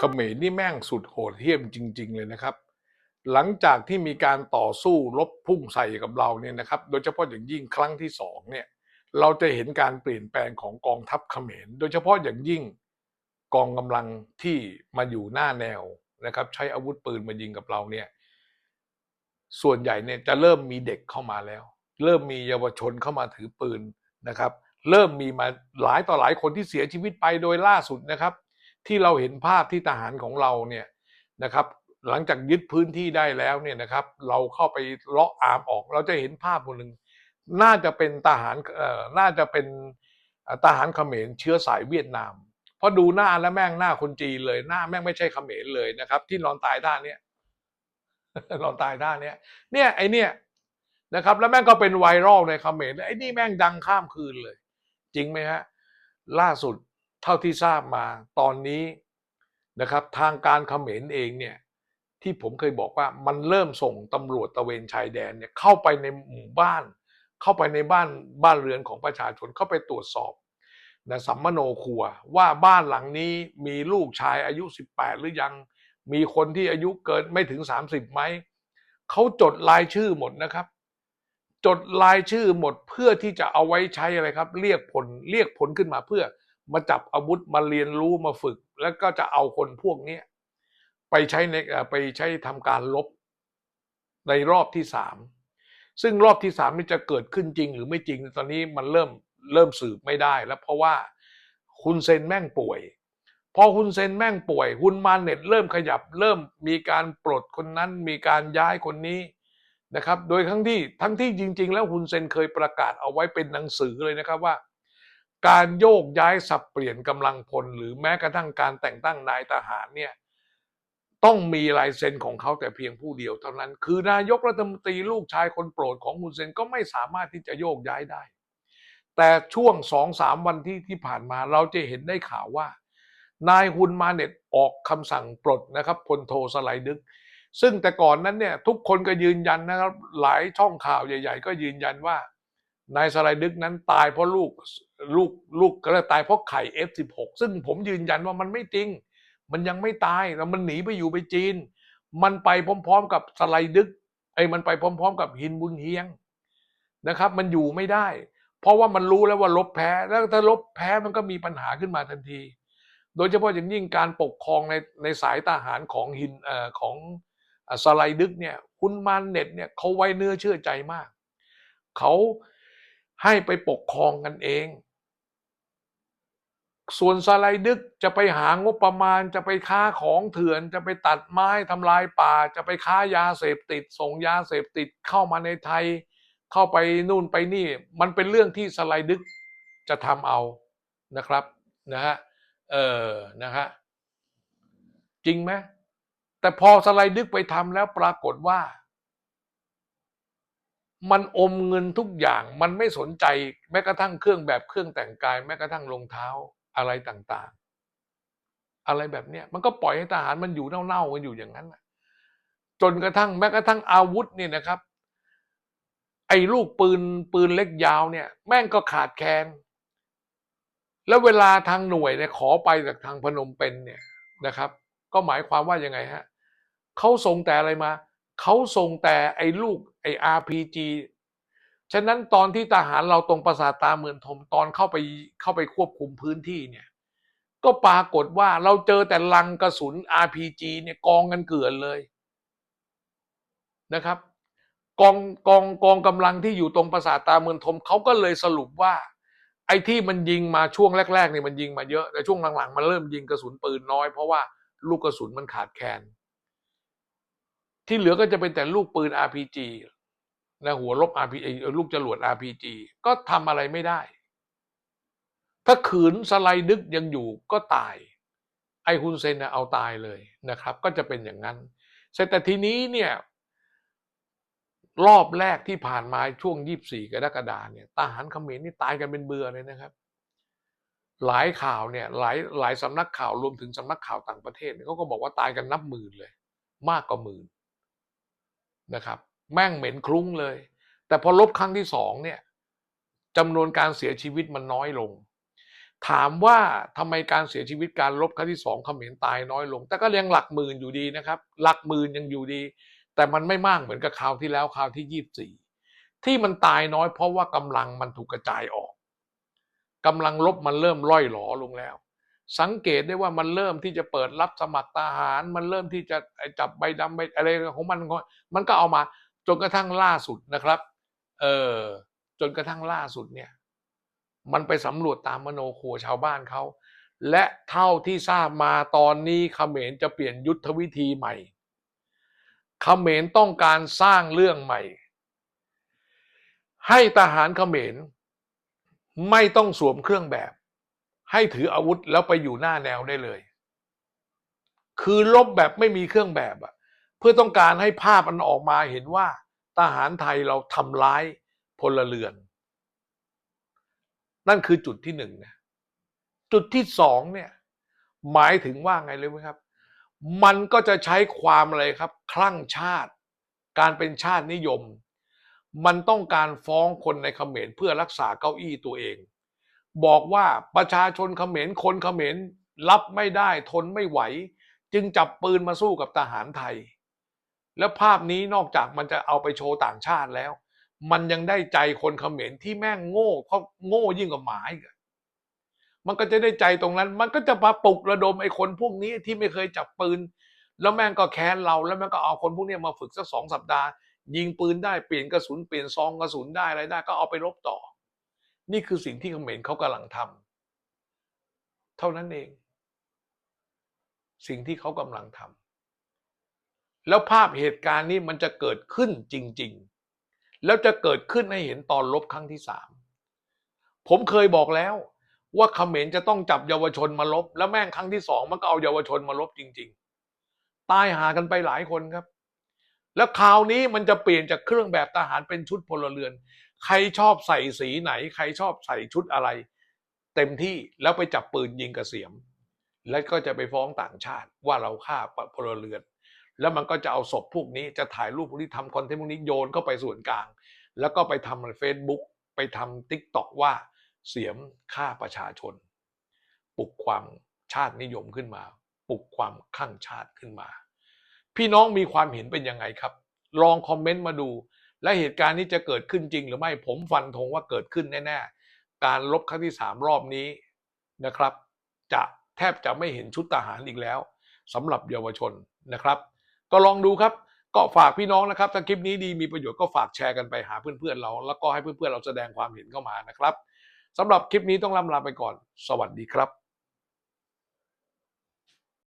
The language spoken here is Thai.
เขมรนี่แม่งสุดโหดเหี้ยมจริง ๆ เลยนะครับ หลังจากที่มีการต่อสู้รบพุ่งใส่กับเราเนี่ยนะครับ โดยเฉพาะอย่างยิ่งครั้งที่สองเนี่ยเราจะเห็นการเปลี่ยนแปลงของกองทัพเขมร โดยเฉพาะอย่างยิ่งกองกำลังที่มาอยู่หน้าแนวนะครับ ใช้อาวุธปืนมายิงกับเราเนี่ยส่วนใหญ่เนี่ยจะเริ่มมีเด็กเข้ามาแล้ว เริ่มมีเยาวชนเข้ามาถือปืนนะครับ เริ่มมีมาหลายต่อหลายคนที่เสียชีวิตไปโดยล่าสุดนะครับ ที่เราเห็นภาพที่ทหารของเราเนี่ยนะครับ หลังจากยึดพื้นที่ได้แล้วเนี่ยนะครับ เราเข้าไปเลาะอามออก เราจะเห็นภาพคนหนึ่งน่าจะเป็นทหารเอ่อน่าจะเป็นทหารเขมรเชื้อสายเวียดนามเพราะดูหน้าแล้วแม่งหน้าคนจีนเลยหน้าแม่งไม่ใช่เขมรเลยนะครับ ที่นอนตายท่าเนี้ยนอนตายท่าเนี้ย เนี่ยไอเนี่ยนะครับ แล้วแม่งก็เป็นไวรัลในเขมรไอ้นี่แม่งดังข้ามคืนเลย จริงไหมฮะ ล่าสุด เท่าที่ทราบมาตอนนี้นะครับ ทางการเขมรเองเนี่ยที่ผมเคยบอกว่ามันเริ่มส่งตำรวจตะเวนชายแดนเนี่ยเข้าไปในหมู่บ้าน เข้าไปในบ้านบ้านเรือนของประชาชนเข้าไปตรวจสอบนะสัมมโนครัวว่าบ้านหลังนี้มีลูกชายอายุ 18 หรือยัง มีคนที่อายุเกินไม่ถึง 30ไหมเขาจดรายชื่อหมดนะครับ จดรายชื่อหมดเพื่อที่จะเอาไว้ใช้อะไรครับ เรียกผลเรียกผลขึ้นมาเพื่อ มาจับอาวุธมาเรียนรู้มาฝึก แล้วก็จะเอาคนพวกนี้ไปใช้ในเอ่อไปใช้ทำการลบในรอบที่สามซึ่งรอบที่สามนี่จะเกิดขึ้นจริงหรือไม่จริง ตอนนี้มันเริ่มเริ่มสืบไม่ได้ แล้วเพราะว่าคุณเซนแม่งป่วย พอคุณเซนแม่งป่วยคุณมาเน็ตเริ่มขยับ เริ่มมีการปลดคนนั้นมีการย้ายคนนี้นะครับ โดยทั้งที่ทั้งที่จริง ๆ แล้วคุณเซนเคยประกาศเอาไว้เป็นหนังสือเลยนะครับว่า การโยกย้ายสับเปลี่ยนกำลังพล หรือแม้กระทั่งการแต่งตั้งนายทหารเนี่ยต้องมีลายเซ็นของเขาแต่เพียงผู้เดียวเท่านั้น คือนายกรัฐมนตรีลูกชายคนโปรดของคุณเซนก็ไม่สามารถที่จะโยกย้ายได้ แต่ช่วงสองสามวันที่ที่ผ่านมาเราจะเห็นได้ข่าวว่า นายฮุนมาเน็ตออกคำสั่งปลดนะครับพลโทสไลดึก ซึ่งแต่ก่อนนั้นเนี่ยทุกคนก็ยืนยันนะครับ หลายช่องข่าวใหญ่ ๆ ก็ยืนยันว่า นายสไลดึกนั้นตายเพราะลูกลูกลูกก็เลยตายเพราะไข่ F16 ซึ่งผมยืนยันว่ามันไม่จริง มันยังไม่ตายแล้วมันหนีไปอยู่ไปจีน มันไปพร้อม ๆ กับสไลดึกไอ้มันไปพร้อม ๆ กับฮินบุญเฮียงนะครับ มันอยู่ไม่ได้ เพราะว่ามันรู้แล้วว่าลบแพ้แล้วถ้าลบแพ้มันก็มีปัญหาขึ้นมาทันที โดยเฉพาะอย่างยิ่งการปกครองในในสายทหารของฮินเอ่อของสไลดึกเนี่ยคุณมานเน็ตเนี่ยเขาไว้เนื้อเชื่อใจมากเขา ให้ไปปกครองกันเอง ส่วนสไลดึกจะไปหางบประมาณจะไปค้าของเถื่อนจะไปตัดไม้ทำลายป่า จะไปค้ายาเสพติด ส่งยาเสพติดเข้ามาในไทย เข้าไปนู่นไปนี่ มันเป็นเรื่องที่สไลดึกจะทำเอานะครับนะฮะเออนะฮะจริงไหมแต่พอสไลดึกไปทำแล้วปรากฏว่า มันอมเงินทุกอย่าง มันไม่สนใจแม้กระทั่งเครื่องแบบเครื่องแต่งกาย แม้กระทั่งรองเท้าอะไรต่างๆ อะไรแบบเนี้ยมันก็ปล่อยให้ทหารมันอยู่เน่าๆกันอยู่อย่างนั้นจนกระทั่งแม้กระทั่งอาวุธเนี่ยนะครับ ไอ้ลูกปืนปืนเล็กยาวเนี่ย แม่งก็ขาดแคลนแล้วเวลาทางหน่วยเนี่ยขอไปจากทางพนมเปญเนี่ยนะครับ ก็หมายความว่ายังไงฮะเขาส่งแต่อะไรมาเขาส่งแต่ไอ้ลูก ไอ้ RPG ฉะนั้นตอนที่ทหารเราตรงปราสาทตาเมืองทมตอนเข้าไปเข้าไปควบคุมพื้นที่เนี่ย ก็ปรากฏว่าเราเจอแต่ลังกระสุน RPG เนี่ยกองกันเกลื่อนเลยนะครับ กองกองกองกำลังที่อยู่ตรงปราสาทตาเมืองทมเขาก็เลยสรุปว่า ไอ้ที่มันยิงมาช่วงแรกๆเนี่ยมันยิงมาเยอะแต่ช่วงหลังๆมันเริ่มยิงกระสุนปืนน้อยเพราะว่าลูกกระสุนมันขาดแคลน ที่เหลือก็จะเป็นแต่ลูกปืน RPG นะหัวลบ RPG เอ่อลูกจรวด RPG ก็ทำอะไรไม่ได้ ถ้าขืนสไลดึกยังอยู่ก็ตาย ไอฮุนเซนนะเอาตายเลยนะครับ ก็จะเป็นอย่างนั้น แต่ทีนี้เนี่ยรอบแรกที่ผ่านมาช่วง 24 กรกฎาเนี่ยทหารเขมรนี่ตายกันเป็นเบื่อเลยนะครับ หลายข่าวเนี่ยหลายหลายสำนักข่าวรวมถึงสำนักข่าวต่างประเทศเขาก็บอกว่าตายกันนับหมื่นเลย มากกว่าหมื่น นะครับ แม่งเหม็นคลุ้งเลย แต่พอลบครั้งที่สองเนี่ยจำนวนการเสียชีวิตมันน้อยลง ถามว่าทำไมการเสียชีวิตการรบครั้งที่สองเขมรตายน้อยลง แต่ก็ยังหลักหมื่นอยู่ดีนะครับ หลักหมื่นยังอยู่ดี แต่มันไม่มากเหมือนกับคราวที่แล้วคราวที่ยี่สิบสี่ที่มันตายน้อยเพราะว่ากำลังมันถูกกระจายออกกำลังลบมันเริ่มล่อยหลอลงแล้ว สังเกตได้ว่ามันเริ่มที่จะเปิดรับสมัครทหาร มันเริ่มที่จะจับใบดำใบอะไรของมันมันก็เอามาจนกระทั่งล่าสุดนะครับ เออจนกระทั่งล่าสุดเนี่ย มันไปสำรวจตามมโนครัวชาวบ้านเขาและเท่าที่ทราบมาตอนนี้เขมรจะเปลี่ยนยุทธวิธีใหม่เขมรต้องการสร้างเรื่องใหม่ ให้ทหารเขมรไม่ต้องสวมเครื่องแบบ ให้ถืออาวุธแล้วไปอยู่หน้าแนวได้เลย คือลบแบบไม่มีเครื่องแบบอะเพื่อต้องการให้ภาพมันออกมาเห็นว่าทหารไทยเราทำร้ายพลเรือน นั่นคือจุดที่หนึ่งนะจุดที่สองเนี่ย หมายถึงว่าไงเลยไหมครับ มันก็จะใช้ความอะไรครับ คลั่งชาติ การเป็นชาตินิยม มันต้องการฟ้องคนในเขมรเพื่อรักษาเก้าอี้ตัวเอง บอกว่าประชาชนเขมรคนเขมรรับไม่ได้ทนไม่ไหว จึงจับปืนมาสู้กับทหารไทย แล้วภาพนี้นอกจากมันจะเอาไปโชว์ต่างชาติแล้ว มันยังได้ใจคนเขมรที่แม่งโง่เขาโง่ยิ่งกว่าหมาอีกมันก็จะได้ใจตรงนั้น มันก็จะมาปลุกระดมไอ้คนพวกนี้ที่ไม่เคยจับปืน แล้วแม่งก็แค้นเรา แล้วแม่งก็เอาคนพวกนี้มาฝึกสักสองสัปดาห์ ยิงปืนได้เปลี่ยนกระสุนเปลี่ยนซองกระสุนได้อะไรได้ก็เอาไปรบต่อ นี่คือสิ่งที่เขมรเขากำลังทำเท่านั้นเอง สิ่งที่เขากำลังทำแล้วภาพเหตุการณ์นี้มันจะเกิดขึ้นจริง ๆ แล้วจะเกิดขึ้นให้เห็นตอนลบครั้งที่สามผมเคยบอกแล้วว่าเขมรจะต้องจับเยาวชนมาลบ แล้วแม่งครั้งที่สองมันก็เอาเยาวชนมาลบจริง ๆ ตายหากันไปหลายคนครับ แล้วคราวนี้มันจะเปลี่ยนจากเครื่องแบบทหารเป็นชุดพลเรือน ใครชอบใส่สีไหน ใครชอบใส่ชุดอะไร เต็มที่แล้วไปจับปืนยิงกระเสียม แล้วก็จะไปฟ้องต่างชาติว่าเราฆ่าพลเรือน แล้วมันก็จะเอาศพพวกนี้จะถ่ายรูปพวกนี้ทำคอนเทนต์พวกนี้โยนเข้าไปส่วนกลาง แล้วก็ไปทำในเฟซบุ๊กไปทำทิกตอกว่าเสียมฆ่าประชาชน ปลุกความชาตินิยมขึ้นมา ปลุกความข้างชาติขึ้นมา พี่น้องมีความเห็นเป็นยังไงครับ ลองคอมเมนต์มาดู และเหตุการณ์นี้จะเกิดขึ้นจริงหรือไม่ผมฟันธงว่าเกิดขึ้นแน่ๆ การลบครั้งที่สามรอบนี้นะครับ จะแทบจะไม่เห็นชุดทหารอีกแล้วสำหรับเยาวชนนะครับ ก็ลองดูครับก็ฝากพี่น้องนะครับถ้าคลิปนี้ดีมีประโยชน์ก็ฝากแชร์กันไปหาเพื่อนๆเรา แล้วก็ให้เพื่อนๆเราแสดงความเห็นเข้ามานะครับสำหรับคลิปนี้ต้องลำลาไปก่อน สวัสดีครับ